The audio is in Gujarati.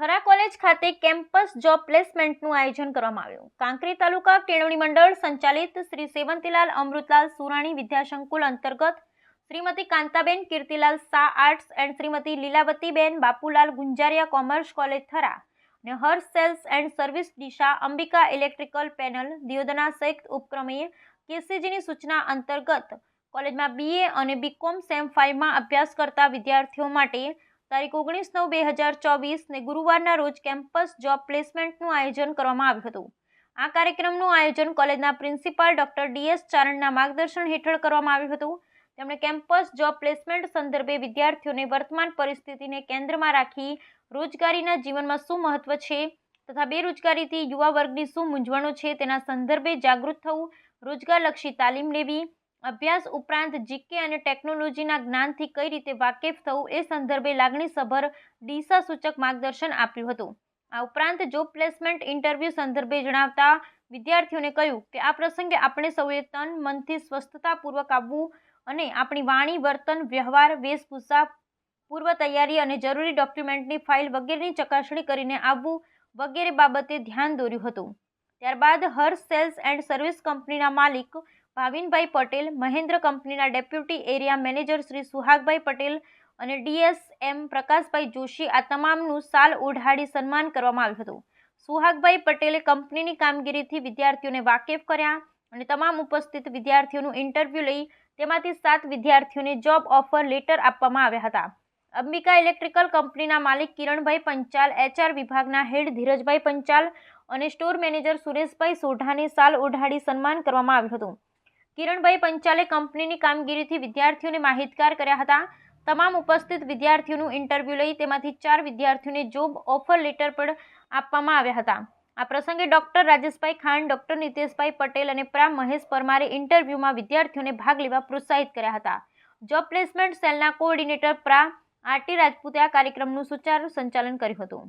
થરા કોલેજ ખાતે કેમ્પસ જોબ પ્લેસમેન્ટનું આયોજન કરવામાં આવ્યું. કાંકરી તાલુકા કેળવણી મંડળ સંચાલિત શ્રી સેવંતીલાલ અમૃતલાલ સુરાણી વિદ્યાસંકુલ અંતર્ગત Shrimati Kantaben Kirtilal Shah arts and Shrimati Lilavatiben Bapulal Gunjariya commerce college Thara અને Harsh sales and service Disha Ambika electrical panel દિયોદના સંયુક્ત ઉપક્રમે કેસીજીની સૂચના અંતર્ગત કોલેજમાં બીએ અને બીકોમ સેમ ફાઇવમાં અભ્યાસ કરતા વિદ્યાર્થીઓ માટે તારીખ ઓગણીસ નવ બે હજાર ચોવીસ ને ગુરુવારના રોજ કેમ્પસ જોબ પ્લેસમેન્ટનું આયોજન કરવામાં આવ્યું હતું. આ કાર્યક્રમનું આયોજન કોલેજના પ્રિન્સિપાલ ડોક્ટર ડીએસ ચારણના માર્ગદર્શન હેઠળ કરવામાં આવ્યું હતું. તેમણે કેમ્પસ જોબ પ્લેસમેન્ટ સંદર્ભે વિદ્યાર્થીઓને વર્તમાન પરિસ્થિતિને કેન્દ્રમાં રાખી રોજગારીના જીવનમાં શું મહત્વ છે તથા બેરોજગારીથી યુવા વર્ગની શું મૂંઝવણો છે તેના સંદર્ભે જાગૃત થવું, રોજગારલક્ષી તાલીમ લેવી અભ્યાસ ઉપરાંત જીકે અને ટેકનોલોજીના જ્ઞાનથી કઈ રીતે વાકેફ થવું એ સંદર્ભે લાગણીસભર દિશા સૂચક માર્ગદર્શન આપ્યું હતું. આ ઉપરાંત જોબ પ્લેસમેન્ટ ઇન્ટરવ્યૂ સંદર્ભે જણાવતા વિદ્યાર્થીઓને કહ્યું કે આ પ્રસંગે આપણે સૌએ તન મનથી સ્વસ્થતાપૂર્વક આવવું અને આપણી વાણી, વર્તન, વ્યવહાર, વેશભૂષા પૂર્વ તૈયારી અને જરૂરી ડોક્યુમેન્ટની ફાઇલ વગેરેની ચકાસણી કરીને આવવું વગેરે બાબતે ધ્યાન દોર્યું હતું. ત્યારબાદ હર્ષ સેલ્સ એન્ડ સર્વિસ કંપનીના માલિક ભાવિનભાઈ પટેલ, મહેન્દ્ર કંપનીના deputy area manager Shri Suhagbhai Patel અને ડીએસએમ પ્રકાશભાઈ જોશી આ તમામનું સાલ ઓઢાડી સન્માન કરવામાં આવ્યું હતું. સુહાગભાઈ પટેલે કંપનીની કામગીરીથી વિદ્યાર્થીઓને વાકેફ કર્યા અને તમામ ઉપસ્થિત વિદ્યાર્થીઓનું ઇન્ટરવ્યૂ લઈ તેમાંથી સાત વિદ્યાર્થીઓને જોબ ઓફર લેટર આપવામાં આવ્યા હતા. અંબિકા ઇલેક્ટ્રિકલ કંપનીના માલિક કિરણભાઈ પંચાલ, એચઆર વિભાગના હેડ ધીરજભાઈ પંચાલ અને સ્ટોર મેનેજર સુરેશભાઈ સોઢાને સાલ ઓઢાડી સન્માન કરવામાં આવ્યું હતું. કિરણભાઈ પંચાલે કંપનીની કામગીરીથી વિદ્યાર્થીઓને માહિતગાર કર્યા હતા. તમામ ઉપસ્થિત વિદ્યાર્થીઓનું ઇન્ટરવ્યૂ લઈ તેમાંથી ચાર વિદ્યાર્થીઓને જોબ ઓફર લેટર પણ આપવામાં આવ્યા હતા. આ પ્રસંગે ડોક્ટર રાજેશભાઈ ખાન ડોક્ટર નિતેશભાઈ પટેલ અને પ્રા મહેશ પરમારે ઇન્ટરવ્યૂમાં વિદ્યાર્થીઓને ભાગ લેવા પ્રોત્સાહિત કર્યા હતા. જોબ પ્લેસમેન્ટ સેલના કોઓર્ડિનેટર પ્રા. આરટી રાજપૂતે આ કાર્યક્રમનું સુચારુ સંચાલન કર્યું હતું.